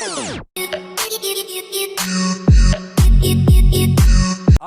you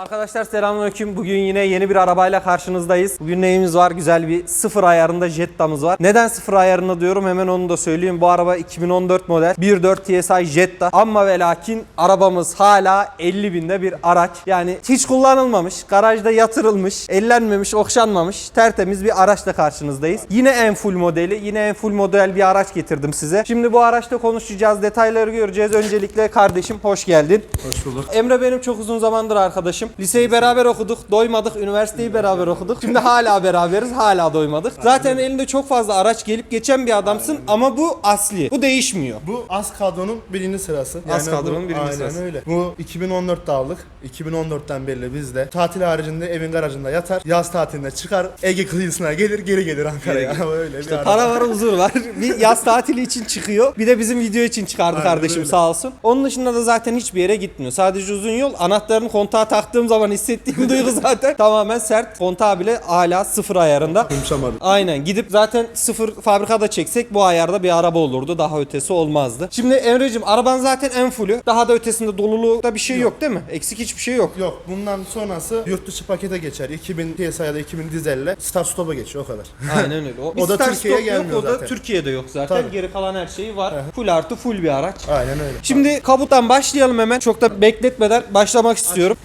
Arkadaşlar selamünaleyküm. Bugün yine yeni bir arabayla karşınızdayız. Bugün neyimiz var? Güzel bir sıfır ayarında Jetta'mız var. Neden sıfır ayarında diyorum hemen onu da söyleyeyim. Bu araba 2014 model 1.4 TSI Jetta. Ama ve lakin arabamız hala 50 binde bir araç. Yani hiç kullanılmamış, garajda yatırılmış, ellenmemiş, okşanmamış tertemiz bir araçla karşınızdayız. Yine en full modeli, yine en full model bir araç getirdim size. Şimdi bu araçta konuşacağız, detayları göreceğiz. Öncelikle kardeşim hoş geldin. Hoş bulduk. Emre benim çok uzun zamandır arkadaşım. Liseyi beraber okuduk, doymadık. Üniversiteyi beraber okuduk. Şimdi hala beraberiz, hala doymadık. Zaten elinde çok fazla araç gelip geçen bir adamsın ama bu asli. Bu değişmiyor. Bu az kadronun birinci sırası. Az bu- kadronun birinci aynen sırası. öyle. Bu 2014'te aldık. 2014'ten beri bizde. Tatil haricinde evin garajında yatar. Yaz tatilinde çıkar. Ege kıyısına gelir geri gelir Ankara'ya. öyle bir araba. Para var, huzur var. Bir yaz tatili için çıkıyor. Bir de bizim video için çıkardı Aynen kardeşim öyle. sağ olsun. Onun dışında da zaten hiçbir yere gitmiyor. Sadece uzun yol. Anahtarını kontağa taktığım zaman hissettiğim duygu zaten tamamen sert. Kontağı bile hala sıfır ayarında. Yumuşamadı. Aynen gidip zaten sıfır fabrikada çeksek bu ayarda bir araba olurdu. Daha ötesi olmazdı. Şimdi Emre'cim araban zaten en fullü. Daha da ötesinde doluluğu bir şey yok. değil mi? Eksik hiçbir şey yok. Yok bundan sonrası yurt dışı pakete geçer. 2000 TSI ya da 2000 dizelle start stop'a geçiyor o kadar. Aynen öyle. O, O da Türkiye'ye stop yok, gelmiyor O da zaten. Türkiye'de yok zaten. Tabii. Geri kalan her şeyi var. Full artı full bir araç. Aynen öyle. Şimdi kabuttan başlayalım hemen. Çok da bekletmeden başlamak istiyorum.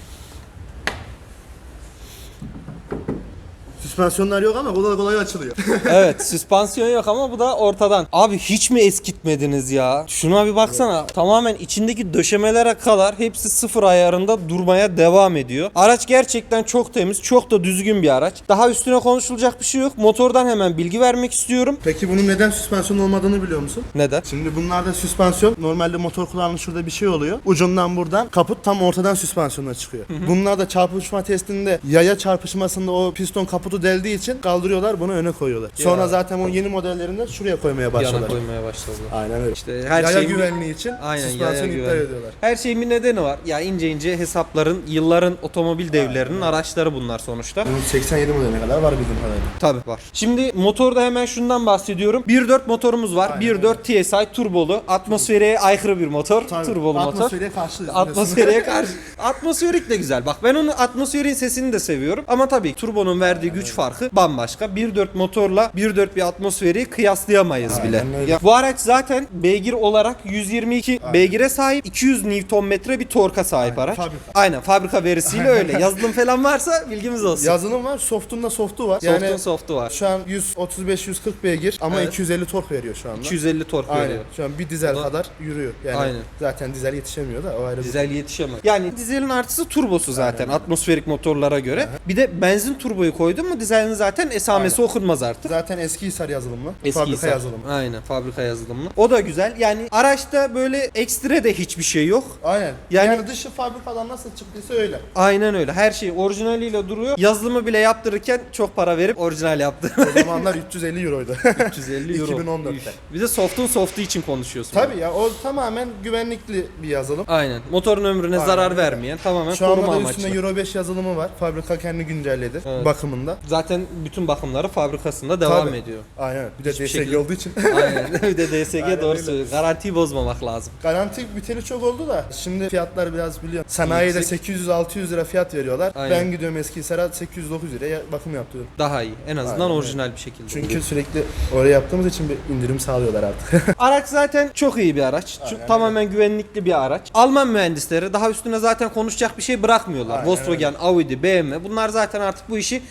Süspansiyonlar yok ama kolay kolay açılıyor. evet süspansiyon yok ama bu da ortadan. Abi hiç mi eskitmediniz ya? Şuna bir baksana. Tamamen içindeki döşemelere kadar hepsi sıfır ayarında durmaya devam ediyor. Araç gerçekten çok temiz, çok da düzgün bir araç. Daha üstüne konuşulacak bir şey yok. Motordan hemen bilgi vermek istiyorum. Peki bunun neden süspansiyon olmadığını biliyor musun? Neden? Şimdi bunlarda süspansiyon normalde motor kullanımı şurada bir şey oluyor. Ucundan buradan kaput tam ortadan süspansiyonla çıkıyor. Bunlarda çarpışma testinde yaya çarpışmasında o piston kaputu deldiği için kaldırıyorlar bunu öne koyuyorlar. Sonra Ya. zaten o yeni modellerinde şuraya koymaya Yana başladılar. koymaya başladılar. Aynen öyle. İşte her yaya şeyin bir- güvenliği için Aynen yaya iptal güvenliği. ediyorlar. Her şeyin bir nedeni var. Ya ince ince hesapların, yılların otomobil devlerinin araçları bunlar sonuçta. Bunun 87 modeline kadar var bildiğim kadarıyla. Tabii var. Şimdi motorda hemen şundan bahsediyorum. 1.4 motorumuz var. 1.4 TSI turbolu. Atmosferiye aykırı bir motor. Turbolu motor. Atmosferiye karşıyız. Atmosferiye karşı. Atmosferik de güzel. Bak ben onu atmosferin sesini de seviyorum. Ama tabii turbonun verdiği güç farkı bambaşka. 1.4 motorla 1.4 bir atmosferi kıyaslayamayız bile. Aynen öyle. Ya, bu araç zaten beygir olarak 122 beygire sahip. 200 Nm bir torka sahip araç. fabrika. Aynen fabrika verisiyle öyle. Yazılım falan varsa bilgimiz olsun. Yazılım var, soft'unda soft'u var. Soft'un Yani soft'u var. şu an 135-140 beygir ama Evet. 250 tork veriyor şu anda. 250 tork Aynen. veriyor. Şu an bir dizel da- kadar yürüyor. Yani Aynen. zaten dizel yetişemiyor da o ayrı bir Dizel yetişemez. Yani dizelin artısı turbosu zaten atmosferik motorlara göre. Bir de benzin turboyu koydun mu dizelin zaten esamesi okunmaz artık. Zaten eski Hisar yazılımlı. Eski fabrika Hisar. yazılımı. Aynen fabrika yazılımlı. O da güzel. Yani araçta böyle ekstra de hiçbir şey yok. Aynen. Yani- Yani, dışı fabrikadan nasıl çıktıysa öyle. Aynen öyle. Her şey orijinaliyle duruyor. Yazılımı bile yaptırırken çok para verip orijinal yaptı. O zamanlar 350 euroydu. 350 euro. 2014'te. Üf. Bir de soft'un soft'u için konuşuyorsun. Tabii ya o tamamen güvenlikli bir yazılım. Aynen. Motorun ömrüne Aynen zarar vermeyen tamamen Şu anda koruma da amaçlı. üstünde Euro 5 yazılımı var. Fabrika kendi güncelledi Evet. bakımında. Zaten bütün bakımları fabrikasında devam Tabii. ediyor. Aynen. Bir de DSG şekilde- olduğu için. Aynen. bir de DSG Aynen doğru öyle. söylüyor. Garantiyi bozmamak lazım. Garanti biteli çok oldu da şimdi fiyatlar biraz biliyorsun. Sanayide Yüksek. 800-600 lira fiyat veriyorlar. Aynen. Ben gidiyorum eski Hisar'a 809 liraya bakım yaptırıyorum. Daha iyi. En azından Aynen öyle. orijinal bir şekilde. Çünkü sürekli oraya yaptığımız için bir indirim sağlıyorlar artık. Araç zaten çok iyi bir araç. Aynen tamamen güvenlikli bir araç. Alman mühendisleri daha üstüne zaten konuşacak bir şey bırakmıyorlar. Aynen Volkswagen, Audi, BMW bunlar zaten artık bu işi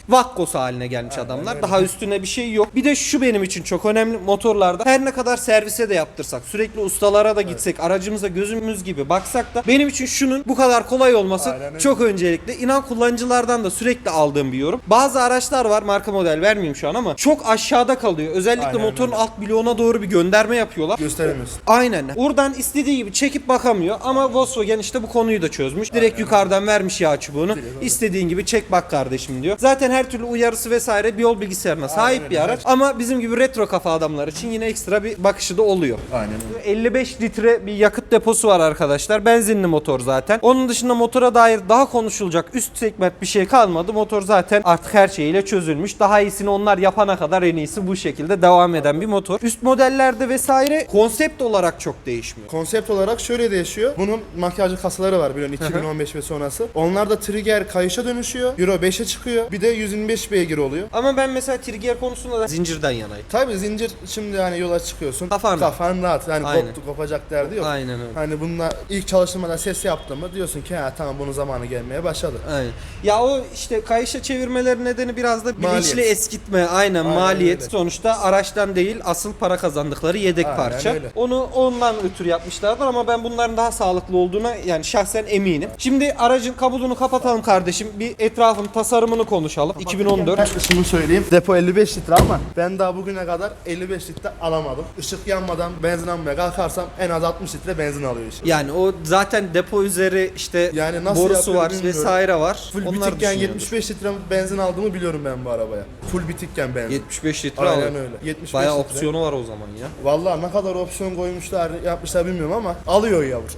vakkos haline gelmiş adamlar. öyle. Daha üstüne bir şey yok. Bir de şu benim için çok önemli motorlarda her ne kadar servise de yaptırsak, sürekli ustalara da gitsek, aracımıza gözümüz gibi baksak da benim için şunun bu kadar kolay olması Aynen çok öncelikli. İnan kullanıcılardan da sürekli aldığım bir yorum. Bazı araçlar var marka model vermeyeyim şu an ama çok aşağıda kalıyor. Özellikle Aynen motorun alt bloğuna doğru bir gönderme yapıyorlar. Gösteremiyorsun. Aynen. Oradan istediği gibi çekip bakamıyor ama Volkswagen işte bu konuyu da çözmüş. Direkt yukarıdan vermiş yağ çubuğunu. İstediğin gibi çek bak kardeşim diyor. Zaten her türlü uyarısı vesaire bir yol bilgisayarına sahip öyle, bir araç. Ama bizim gibi retro kafa adamlar için yine ekstra bir bakışı da oluyor. Aynen öyle. 55 litre bir yakıt deposu var arkadaşlar. Benzinli motor zaten. Onun dışında motora dair daha konuşulacak üst segment bir şey kalmadı. Motor zaten artık her şeyiyle çözülmüş. Daha iyisini onlar yapana kadar en iyisi bu şekilde devam eden bir motor. Üst modellerde vesaire konsept olarak çok değişmiyor. Konsept olarak şöyle değişiyor. Bunun makyajlı kasaları var biliyorsun 2015 ve sonrası. Onlar da trigger kayışa dönüşüyor. Euro 5'e çıkıyor. Bir de 125 iç beygir oluyor. Ama ben mesela trigger konusunda da zincirden yanayım. Tabii zincir şimdi hani yola çıkıyorsun. Kafan, kafan rahat. Yani Aynen. koptu kopacak derdi yok. Aynen öyle. Hani bununla ilk çalıştırmada ses yaptın mı diyorsun ki ha tamam bunun zamanı gelmeye başladı. Aynen. Ya o işte kayışa çevirmeleri nedeni biraz da bilinçli maliyet. eskitme. Aynen, Aynen maliyet. Öyle. Sonuçta araçtan değil asıl para kazandıkları yedek Aynen parça. Öyle. Onu ondan ötürü yapmışlardır ama ben bunların daha sağlıklı olduğuna yani şahsen eminim. Şimdi aracın kabulunu kapatalım kardeşim. Bir etrafın tasarımını konuşalım. 2010 14. Şunu söyleyeyim. Depo 55 litre ama ben daha bugüne kadar 55 litre alamadım. Işık yanmadan benzin almaya kalkarsam en az 60 litre benzin alıyor işte. Yani o zaten depo üzeri işte yani nasıl borusu var bilmiyorum. vesaire var. Full Onlar bitikken 75 litre benzin aldığımı biliyorum ben bu arabaya. Full bitikken benzin. 75 litre Aynen alıyor. öyle. 75 Bayağı litre. opsiyonu var o zaman ya. Vallahi ne kadar opsiyon koymuşlar yapmışlar bilmiyorum ama alıyor yavur.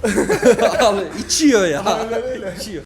içiyor ya. Aynen öyle. İçiyor.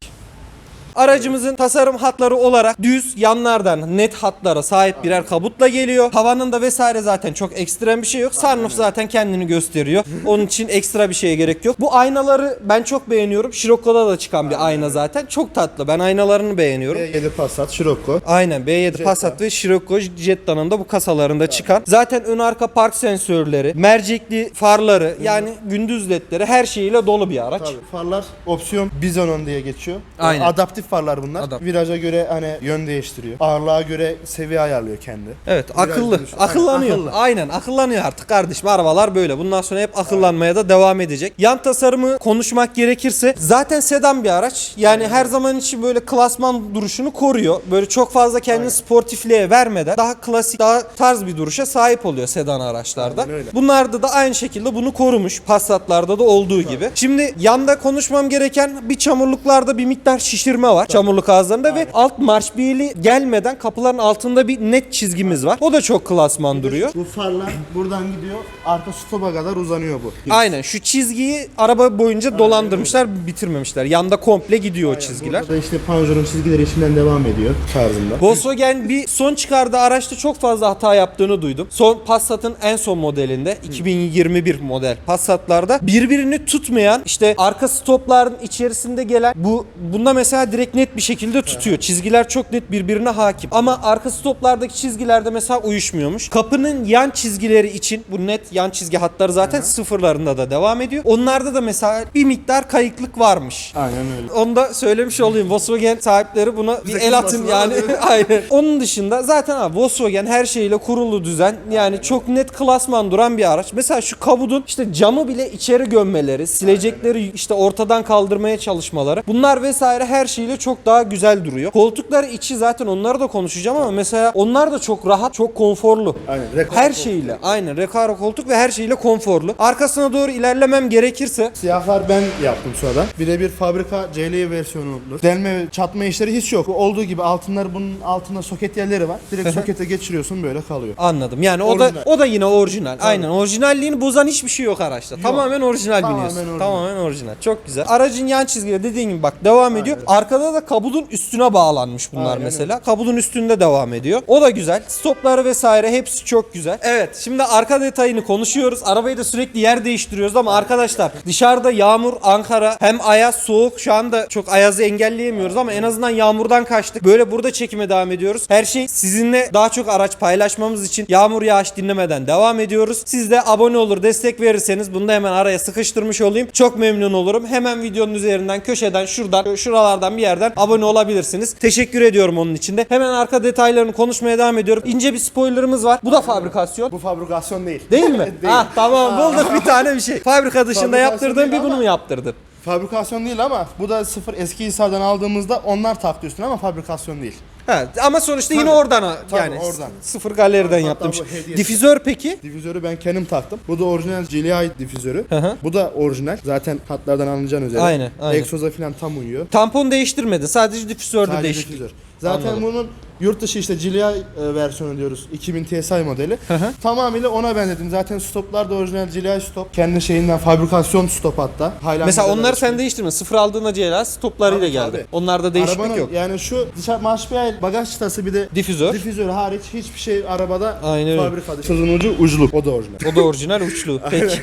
Aracımızın tasarım hatları olarak düz yanlardan net hatlara sahip birer kabutla geliyor. Havanın da vesaire zaten çok ekstrem bir şey yok. Sunroof zaten kendini gösteriyor. Onun için ekstra bir şeye gerek yok. Bu aynaları ben çok beğeniyorum. Scirocco'da da çıkan bir ayna zaten. Çok tatlı. Ben aynalarını beğeniyorum. 7 Passat, Scirocco. Aynen B7 Passat ve Scirocco Jetta'nın da bu kasalarında çıkan. Zaten ön arka park sensörleri, mercekli farları yani gündüz ledleri her şeyiyle dolu bir araç. Tabii. Farlar opsiyon bizonon diye geçiyor. Aynen. Adaptif farlar bunlar. Adaptif. Viraja göre hani yön değiştiriyor. Ağırlığa göre seviye ayarlıyor kendi. Evet Viraj akıllı. dönüşü. Akıllanıyor. Aynen, Aynen, akıllı. akıllanıyor artık kardeşim. Arabalar böyle. Bundan sonra hep akıllanmaya da devam edecek. Yan tasarımı konuşmak gerekirse zaten sedan bir araç. Yani her zaman için böyle klasman duruşunu koruyor. Böyle çok fazla kendini sportifliğe vermeden daha klasik, daha tarz bir duruşa sahip oluyor sedan araçlarda. Aynen öyle. Bunlarda da aynı şekilde bunu korumuş. Passat'larda da olduğu gibi. Şimdi yanda konuşmam gereken bir çamurluklarda bir miktar şişirme var. Çamurluk ağızlarında ve alt marşbiyeli gelmeden kapıların altında bir net çizgimiz var. O da çok klasman duruyor. Bu farlar buradan gidiyor. Arka stopa kadar uzanıyor bu. Aynen şu çizgiyi araba boyunca dolandırmışlar, bitirmemişler. Yanda komple gidiyor o çizgiler. Burada işte Peugeot'un çizgileri içinden devam ediyor tarzında. Volkswagen bir son çıkardığı araçta çok fazla hata yaptığını duydum. Son Passat'ın en son modelinde 2021 model Passat'larda birbirini tutmayan işte arka stopların içerisinde gelen bu bunda mesela direkt net bir şekilde tutuyor. Çizgiler çok net birbirine hakim. Ama arka stoplardaki çizgilerde mesela uyuşmuyormuş. Kapının yan çizgileri için bu net yan çizgi hatları zaten sıfırlarında da devam ediyor. Onlarda da mesela bir miktar kayıklık varmış. Aynen öyle. Onu da söylemiş olayım. Volkswagen sahipleri buna bir Bize el atın kızmasınlar yani. Aynen. Onun dışında zaten abi Volkswagen her şeyiyle kurulu düzen. Yani çok net klasman duran bir araç. Mesela şu kabudun işte camı bile içeri gömmeleri, silecekleri işte ortadan kaldırmaya çalışmaları. Bunlar vesaire her şeyle çok daha güzel duruyor. Koltukları içi zaten onları da konuşacağım ama mesela onlar da çok rahat, çok konforlu. Aynen. Rekor Her koltuk. şeyiyle. Aynen. Recaro koltuk ve her şeyle konforlu. Arkasına doğru ilerlemem gerekirse Siyahlar ben yaptım sonra. Birebir fabrika CLI versiyonudur. Delme ve çatma işleri hiç yok. Olduğu gibi altınlar bunun altında soket yerleri var. Direkt sokete geçiriyorsun böyle kalıyor. Anladım. Yani o da Orijinal. o da yine orijinal. Aynen. Orijinalliğini bozan hiçbir şey yok araçta. Tamamen orijinal Tamamen biniyorsun. orijinal. Tamamen orijinal. Çok güzel. Aracın yan çizgileri dediğin gibi bak devam ediyor. Arkada da kabudun üstüne bağlanmış bunlar Aynen mesela. Kabudun üstünde devam ediyor. O da güzel. Stopları vesaire hepsi çok güzel. Evet, şimdi arka detayını konuşuyoruz. Arabayı da sürekli yer değiştiriyoruz ama arkadaşlar dışarıda yağmur, Ankara hem ayaz, soğuk. Şu anda çok ayazı engelleyemiyoruz ama en azından yağmurdan kaçtık. Böyle burada çekime devam ediyoruz. Her şey sizinle daha çok araç paylaşmamız için yağmur yağış dinlemeden devam ediyoruz. Siz de abone olur, destek verirseniz bunu da hemen araya sıkıştırmış olayım. Çok memnun olurum. Hemen videonun üzerinden, köşeden, şuradan, şuralardan bir yerden abone olabilirsiniz. Teşekkür ediyorum onun için de. Hemen arka detaylarını konuşmaya devam ediyorum. İnce bir spoilerımız var. Bu da fabrikasyon. Bu fabrikasyon değil. Değil mi? Değil. ah tamam bulduk bir tane bir şey. Fabrika dışında Fabrikasyon bir bunu ama- mu yaptırdın? Fabrikasyon değil ama bu da sıfır eski Hisar'dan aldığımızda onlar taktı üstüne ama fabrikasyon değil. Ha, ama sonuçta yine Tabii. oradan Tabii, yani oradan. sıfır galeriden Hatta yaptırmış. bu hediye. Difüzör peki? Difüzörü ben kendim taktım. Bu da orijinal GLI ait difüzörü. Hı hı. Bu da orijinal. Zaten hatlardan anlayacağın üzere. Aynen, aynen. Egzoza falan tam uyuyor. Tampon değiştirmedin. Sadece difüzörde Sadece değişiklik. difüzör. Zaten Anladım. bunun yurt dışı işte GLI e, versiyonu diyoruz. 2000 TSI modeli. hı. Tamamıyla ona benzedim. Zaten stoplar da orijinal GLI stop. Kendi şeyinden fabrikasyon stop hatta. Highlander'da Mesela onları işte. sen değiştirme. Sıfır aldığında CLA toplarıyla Tabii, geldi. tabii. Onlarda değişiklik Arabanın yok. yani şu dışarı marşpiyel bagaj çıtası bir de Difüzör. difüzör hariç hiçbir şey arabada Aynen öyle. fabrikada. Sözün ucu uçluk. O da orijinal. O da orijinal uçlu. Peki.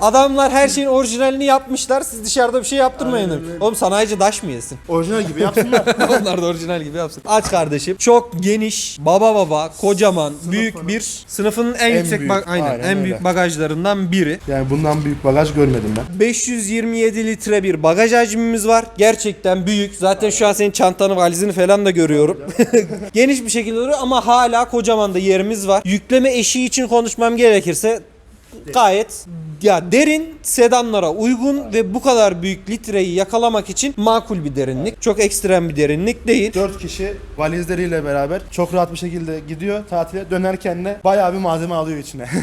Adamlar her şeyin orijinalini yapmışlar. Siz dışarıda bir şey yaptırmayın. Aynen öyle. Oğlum sanayici daş mı yesin? Orijinal gibi yapsınlar. Onlar da orijinal gibi yapsın. Aç kardeşim. Çok geniş, baba baba, kocaman, büyük bir sınıfının en, En yüksek büyük, bag- aynen, aynen en öyle. büyük bagajlarından biri. yani bundan büyük bagaj görmedim ben. 527 litre bir bagaj hacmimiz var. Gerçekten büyük. Zaten şu an senin çantanı, valizini falan da görüyorum. Geniş bir şekilde duruyor ama hala kocaman da yerimiz var. Yükleme eşiği için konuşmam gerekirse gayet ya derin sedanlara uygun ve bu kadar büyük litreyi yakalamak için makul bir derinlik. Çok ekstrem bir derinlik değil. 4 kişi valizleriyle beraber çok rahat bir şekilde gidiyor tatile. Dönerken de bayağı bir malzeme alıyor içine.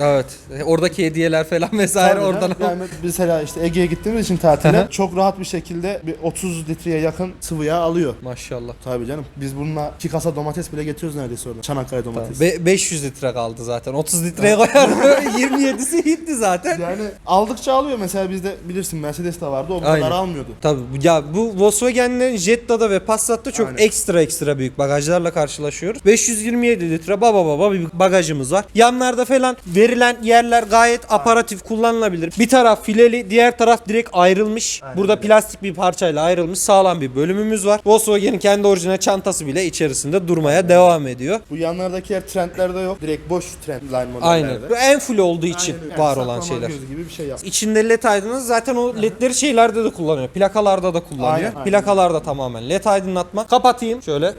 Evet. Oradaki hediyeler falan vesaire Tabii oradan. yani mesela işte Ege'ye gittiğimiz için tatile çok rahat bir şekilde bir 30 litreye yakın sıvı yağ alıyor. Maşallah. Tabii canım. Biz bununla 2 kasa domates bile getiriyoruz neredeyse orada. Çanakkale domates. Be- 500 litre kaldı zaten. 30 litreye koyar. 27'si gitti zaten. Yani aldıkça alıyor mesela bizde bilirsin Mercedes de vardı o bu Aynen. kadar almıyordu. Tabii ya bu Volkswagen'lerin Jetta'da ve Passat'ta çok Aynen. ekstra ekstra büyük bagajlarla karşılaşıyoruz. 527 litre baba baba bir bagajımız var. Yanlarda falan verilen yerler gayet aparatif kullanılabilir. Bir taraf fileli, diğer taraf direkt ayrılmış. Aynen Burada öyle. plastik bir parçayla ayrılmış sağlam bir bölümümüz var. Volkswagen'in kendi orijinal çantası bile içerisinde durmaya devam ediyor. Bu yanlardaki yer trendlerde yok. Direkt boş trend line modellerde. Aynen. Bu en full olduğu için Aynen. Yani var olan saklama şeyler. gözü gibi bir şey yap. İçinde led aydınlatma zaten o ledleri şeylerde de kullanıyor. Plakalarda da kullanıyor. Aynen, aynen. Plakalarda tamamen led aydınlatma. Kapatayım şöyle.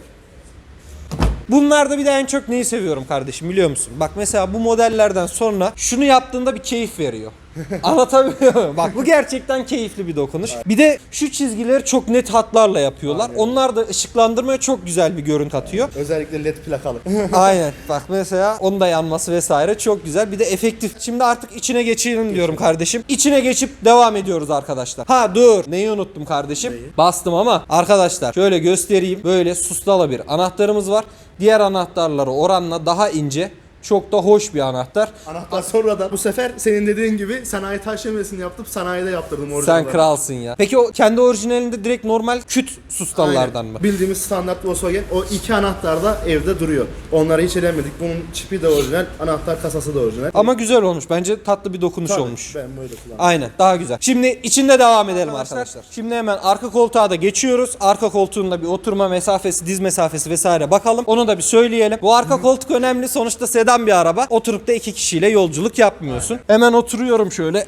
Bunlarda bir de en çok neyi seviyorum kardeşim biliyor musun? Bak mesela bu modellerden sonra şunu yaptığında bir keyif veriyor. Anlatabiliyor muyum? Bak bu gerçekten keyifli bir dokunuş. Bir de şu çizgileri çok net hatlarla yapıyorlar. Aynen. Onlar da ışıklandırmaya çok güzel bir görüntü atıyor. Özellikle led plakalı. Aynen. Bak mesela onun da yanması vesaire çok güzel. Bir de efektif. Şimdi artık içine geçelim diyorum kardeşim. İçine geçip devam ediyoruz arkadaşlar. Ha dur. Neyi unuttum kardeşim? Neyi? Bastım ama arkadaşlar şöyle göstereyim. Böyle sustala bir anahtarımız var. Diğer anahtarları oranla daha ince. Çok da hoş bir anahtar. Anahtar sonradan bu sefer senin dediğin gibi sanayi taş yemesini yaptım sanayide yaptırdım orijinal. Sen kralsın ya. Peki o kendi orijinalinde direkt normal küt sustallardan Aynen. mı? Bildiğimiz standart Volkswagen o iki anahtar da evde duruyor. Onları hiç elemedik. Bunun çipi de orijinal, anahtar kasası da orijinal. Ama güzel olmuş. Bence tatlı bir dokunuş Tabii, olmuş. Ben böyle kullandım. Aynen daha güzel. Şimdi içinde devam edelim arkadaşlar. Şimdi hemen arka koltuğa da geçiyoruz. Arka koltuğunda bir oturma mesafesi, diz mesafesi vesaire bakalım. Onu da bir söyleyelim. Bu arka koltuk önemli. Sonuçta sedan bir araba. Oturup da iki kişiyle yolculuk yapmıyorsun. Hemen oturuyorum şöyle.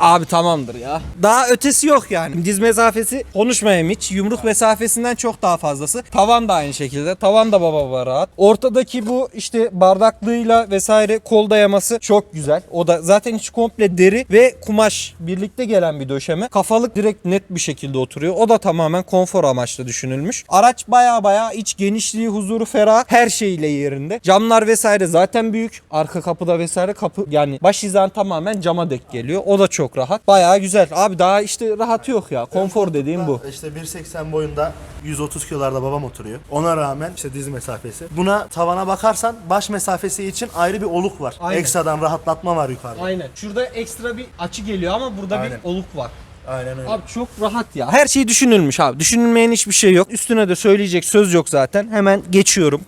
Abi tamamdır ya. Daha ötesi yok yani. Diz mesafesi konuşmayayım hiç. Yumruk mesafesinden çok daha fazlası. Tavan da aynı şekilde. Tavan da baba baba rahat. Ortadaki bu işte bardaklığıyla vesaire kol dayaması çok güzel. O da zaten hiç komple deri ve kumaş birlikte gelen bir döşeme. Kafalık direkt net bir şekilde oturuyor. O da tamamen konfor amaçlı düşünülmüş. Araç baya baya iç genişliği, huzuru, ferah her şeyle yerinde. Camlar vesaire zaten büyük. Arka kapıda vesaire kapı yani baş hizan tamamen cama dek geliyor. O da çok rahat. Baya güzel. Abi daha işte rahat yok ya. Konfor dediğim bu. İşte 1.80 boyunda 130 kilolarda babam oturuyor. Ona rağmen işte diz mesafesi. Buna tavana bakarsan baş mesafesi için ayrı bir oluk var. Aynen. Ekstradan rahatlatma var yukarıda. Aynen. Şurada ekstra bir açı geliyor ama burada Aynen. bir oluk var. Aynen öyle. Abi çok rahat ya. Her şey düşünülmüş abi. Düşünülmeyen hiçbir şey yok. Üstüne de söyleyecek söz yok zaten. Hemen geçiyorum.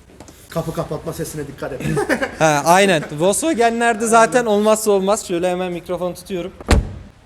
Kapı kapatma sesine dikkat et. Ha aynen. Volkswagen'lerde zaten olmazsa olmaz. Şöyle hemen mikrofonu tutuyorum.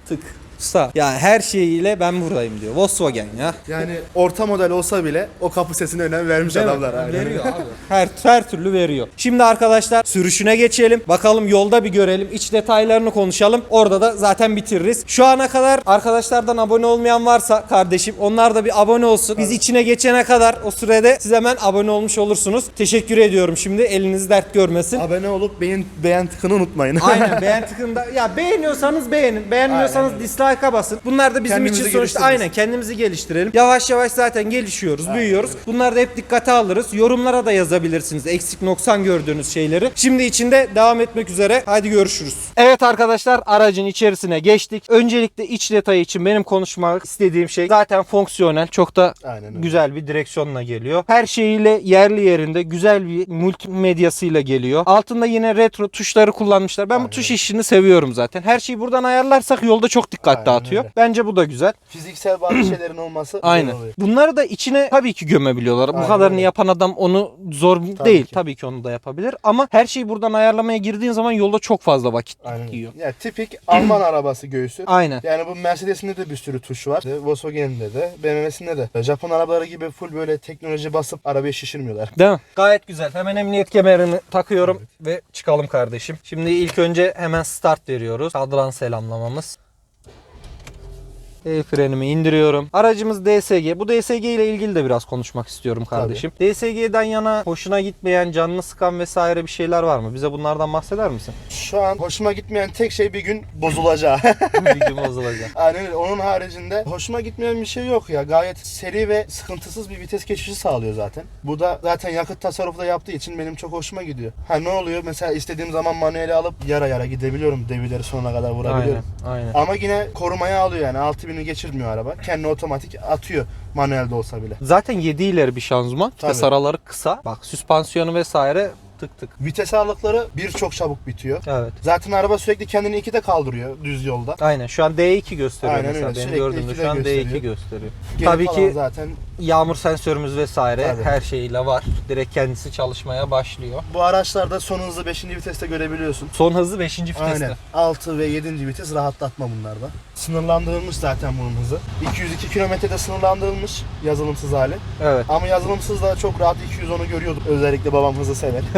Tık. Usta. Ya her şeyiyle ben buradayım diyor. Volkswagen ya. yani orta model olsa bile o kapı sesine önem vermiş Değil mi? adamlar. aynen. Veriyor abi. Her, her türlü veriyor. Şimdi arkadaşlar sürüşüne geçelim. Bakalım yolda bir görelim. İç detaylarını konuşalım. Orada da zaten bitiririz. Şu ana kadar arkadaşlardan abone olmayan varsa kardeşim onlar da bir abone olsun. Biz içine geçene kadar o sürede siz hemen abone olmuş olursunuz. Teşekkür ediyorum şimdi. Eliniz dert görmesin. Abone olup beğen, beğen tıkını unutmayın. Aynen beğen tıkında. Ya beğeniyorsanız beğenin. Beğenmiyorsanız dislike like'a basın. Bunlar da bizim Kendimizi için sonuçta aynen kendimizi geliştirelim. Yavaş yavaş zaten gelişiyoruz, büyüyoruz. Bunları da hep dikkate alırız. Yorumlara da yazabilirsiniz eksik noksan gördüğünüz şeyleri. Şimdi içinde devam etmek üzere. Hadi görüşürüz. Evet arkadaşlar aracın içerisine geçtik. Öncelikle iç detayı için benim konuşmak istediğim şey zaten fonksiyonel. Çok da Aynen güzel bir direksiyonla geliyor. Her şeyiyle yerli yerinde güzel bir multimedyasıyla geliyor. Altında yine retro tuşları kullanmışlar. Ben bu tuş işini seviyorum zaten. Her şeyi buradan ayarlarsak yolda çok dikkat Aynen dağıtıyor. öyle. Bence bu da güzel. Fiziksel bazı şeylerin olması Aynen. oluyor. Bunları da içine tabii ki gömebiliyorlar. Bu Aynen kadarını öyle. yapan adam onu zor değil. ki. Tabii ki onu da yapabilir. Ama her şeyi buradan ayarlamaya girdiğin zaman yolda çok fazla vakit Aynen. yiyor. Ya tipik Alman arabası göğsü. Aynen. Yani bu Mercedes'inde de bir sürü tuş var. Volkswagen'de de, BMW'sinde de. Japon arabaları gibi full böyle teknoloji basıp arabayı şişirmiyorlar. Değil mi? Gayet güzel. Hemen emniyet kemerini takıyorum ve çıkalım kardeşim. Şimdi ilk önce hemen start veriyoruz. Kadran selamlamamız. El frenimi indiriyorum. Aracımız DSG. Bu DSG ile ilgili de biraz konuşmak istiyorum kardeşim. DSG'den yana hoşuna gitmeyen, canını sıkan vesaire bir şeyler var mı? Bize bunlardan bahseder misin? Şu an hoşuma gitmeyen tek şey bir gün bozulacağı. bir gün bozulacak. Aynen öyle. Onun haricinde hoşuma gitmeyen bir şey yok ya. Gayet seri ve sıkıntısız bir vites geçişi sağlıyor zaten. Bu da zaten yakıt tasarrufu da yaptığı için benim çok hoşuma gidiyor. Ha ne oluyor? Mesela istediğim zaman manueli alıp yara yara gidebiliyorum. Devirleri sonuna kadar Aynen, vurabiliyorum. aynen. Ama yine korumaya alıyor yani. 6000'i geçirmiyor araba. Kendi otomatik atıyor manuelde olsa bile. Zaten 7 ileri bir şanzıman. Vites Tabii. araları kısa. Bak süspansiyonu vesaire tık tık. Vites ağırlıkları bir çok çabuk bitiyor. Evet. Zaten araba sürekli kendini ikide kaldırıyor düz yolda. Aynen şu an D2 gösteriyor Aynen mesela. öyle, Benim sürekli gördüğümde şu an D2 gösteriyor. gösteriyor. Geri Tabii ki zaten yağmur sensörümüz vesaire Tabii. her şeyiyle var. Direkt kendisi çalışmaya başlıyor. bu araçlarda son hızı 5. viteste görebiliyorsun. Son hızı 5. viteste. Aynen. 6 ve 7. vites rahatlatma bunlarda. Sınırlandırılmış zaten bunun hızı. 202 kilometrede sınırlandırılmış yazılımsız hali. Evet. Ama yazılımsız da çok rahat 210'u görüyorduk. Özellikle babam hızı sever.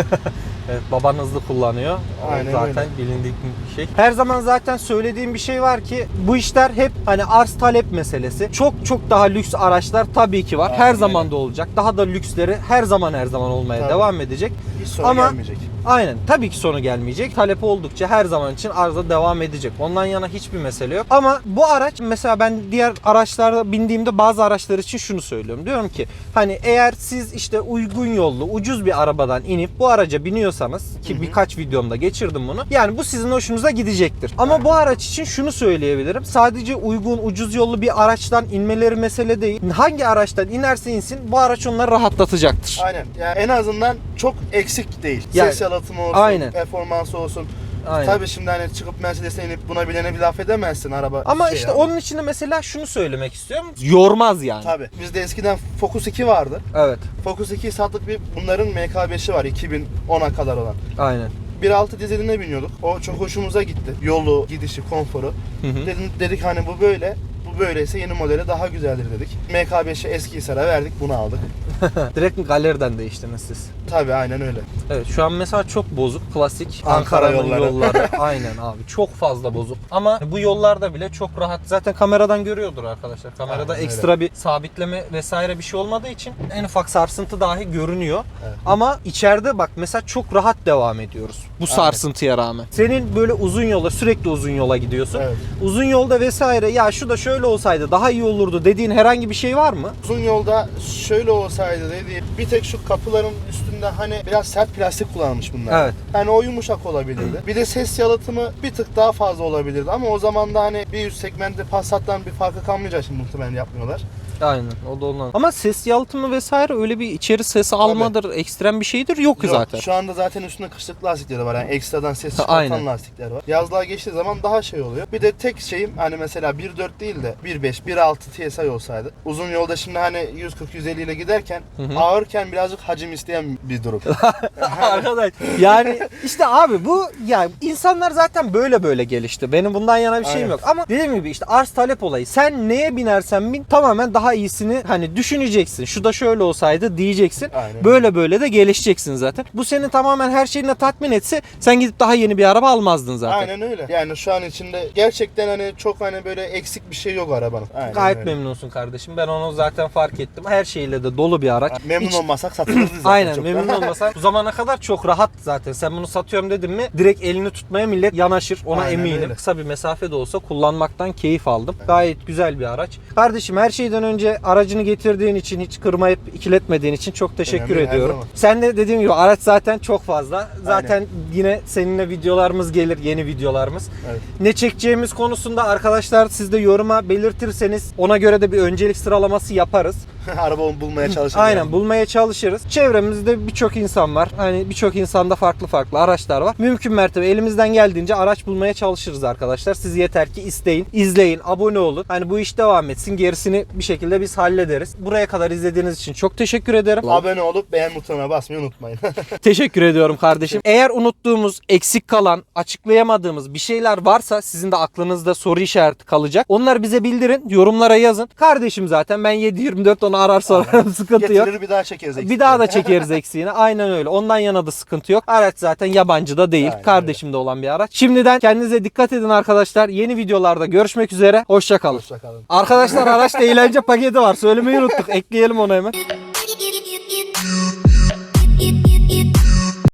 Evet, baban hızlı kullanıyor. Aynen zaten öyle. bilindik bir şey. Her zaman zaten söylediğim bir şey var ki bu işler hep hani arz talep meselesi. Çok çok daha lüks araçlar tabii ki var. her Aynen zaman öyle. da olacak. Daha da lüksleri her zaman her zaman olmaya Tabii. devam edecek. Hiç sonra Ama- gelmeyecek. Aynen. Tabii ki sonu gelmeyecek. Talep oldukça her zaman için arıza devam edecek. Ondan yana hiçbir mesele yok. Ama bu araç mesela ben diğer araçlarda bindiğimde bazı araçlar için şunu söylüyorum. Diyorum ki hani eğer siz işte uygun yollu, ucuz bir arabadan inip bu araca biniyorsanız ki birkaç videomda geçirdim bunu. Yani bu sizin hoşunuza gidecektir. Ama bu araç için şunu söyleyebilirim. Sadece uygun, ucuz yollu bir araçtan inmeleri mesele değil. Hangi araçtan inerse insin bu araç onları rahatlatacaktır. Aynen. Yani en azından çok eksik değil. Yani- Ses yalıtımı olsun, Aynen. performansı olsun. Aynen. Tabii şimdi hani çıkıp Mercedes'e inip buna bilene bir laf edemezsin araba. Ama şey işte yani. onun içinde mesela şunu söylemek istiyorum. Yormaz yani. Tabii. Bizde eskiden Focus 2 vardı. Evet. Focus 2 sattık bir bunların MK5'i var 2010'a kadar olan. Aynen. 1.6 dizeline biniyorduk. O çok hoşumuza gitti. Yolu, gidişi, konforu. Hı hı. Dedim, dedik hani bu böyle. Böyleyse yeni modeli daha güzeldir dedik. MK5'i eski Hisar'a verdik bunu aldık. Direkt mi galeriden değiştiniz siz? Tabii aynen öyle. Evet şu an mesela çok bozuk klasik Ankara Ankara'nın yolları. yolları. Aynen abi çok fazla bozuk. Ama bu yollarda bile çok rahat. Zaten kameradan görüyordur arkadaşlar. Kamerada Aynen ekstra bir sabitleme vesaire bir şey olmadığı için en ufak sarsıntı dahi görünüyor. Evet. Ama içeride bak mesela çok rahat devam ediyoruz. Bu sarsıntıya rağmen. Senin böyle uzun yola sürekli uzun yola gidiyorsun. Evet. Uzun yolda vesaire ya şu da şöyle olsaydı daha iyi olurdu dediğin herhangi bir şey var mı? Uzun yolda şöyle olsaydı dediğim bir tek şu kapıların üstünde hani biraz sert plastik kullanılmış bunlar. Evet. Hani o yumuşak olabilirdi. Bir de ses yalıtımı bir tık daha fazla olabilirdi ama o zaman da hani bir üst segmentte Passat'tan bir farkı kalmayacağı için muhtemelen yapmıyorlar. Aynen o da ondan. Ama ses yalıtımı vesaire öyle bir içeri ses almadır, ekstrem bir şeydir yok, Yok, zaten. Şu anda zaten üstünde kışlık lastikleri var. Yani ekstradan ses Ha, çıkartan aynen. lastikler var. Yazlığa geçtiği zaman daha şey oluyor. Bir de tek şeyim hani mesela 1.4 değil de 1.5, 1.6 TSI olsaydı. Uzun yolda şimdi hani 140-150 ile giderken ağırken birazcık hacim isteyen bir durum. Arkadaş yani işte abi bu ya insanlar zaten böyle böyle gelişti. Benim bundan yana bir şeyim Aynen. yok. Ama dediğim gibi işte arz talep olayı. Sen neye binersen bin tamamen daha daha iyisini hani düşüneceksin. Şu da şöyle olsaydı diyeceksin. Aynen. Böyle böyle de gelişeceksin zaten. Bu seni tamamen her şeyine tatmin etse sen gidip daha yeni bir araba almazdın zaten. Aynen öyle. Yani şu an içinde gerçekten hani çok hani böyle eksik bir şey yok arabanın. Aynen Gayet öyle. memnunsun kardeşim. Ben onu zaten fark ettim. Her şeyle de dolu bir araç. Memnun Hiç- olmasak satılırdı zaten Aynen çok. memnun olmasan bu zamana kadar çok rahat zaten. Sen bunu satıyorum dedin mi direkt elini tutmaya millet yanaşır. Ona Aynen eminim. öyle. Kısa bir mesafe de olsa kullanmaktan keyif aldım. Gayet güzel bir araç. Kardeşim her şeyden önce aracını getirdiğin için hiç kırmayıp ikiletmediğin için çok teşekkür Önemli, ediyorum. Sen de dediğim gibi araç zaten çok fazla. Zaten yine seninle videolarımız gelir, yeni videolarımız. Evet. Ne çekeceğimiz konusunda arkadaşlar siz de yoruma belirtirseniz ona göre de bir öncelik sıralaması yaparız. Araba bulmaya çalışırız. Aynen yani. bulmaya çalışırız. Çevremizde birçok insan var. Hani birçok insanda farklı farklı araçlar var. Mümkün mertebe elimizden geldiğince araç bulmaya çalışırız arkadaşlar. Siz yeter ki isteyin, izleyin, abone olun. Hani bu iş devam etsin. Gerisini bir şekilde biz hallederiz. Buraya kadar izlediğiniz için çok teşekkür ederim. Abone olup beğen butonuna basmayı unutmayın. Teşekkür ediyorum kardeşim. Eğer unuttuğumuz, eksik kalan, açıklayamadığımız bir şeyler varsa sizin de aklınızda soru işareti kalacak. Onları bize bildirin, yorumlara yazın. Kardeşim zaten ben 7-24 onu arar sorarım sıkıntı yok. Getirir bir daha çekeriz. Bir daha da çekeriz eksiğini. Aynen öyle. Ondan yana da sıkıntı yok. Araç zaten yabancı da değil. Aynen Kardeşimde olan bir araç. Şimdiden kendinize dikkat edin arkadaşlar. Yeni videolarda görüşmek üzere. Hoşçakalın. Hoşçakalın. Arkadaşlar araçta eğlence paketi var. Söylemeyi unuttuk. Ekleyelim onu hemen.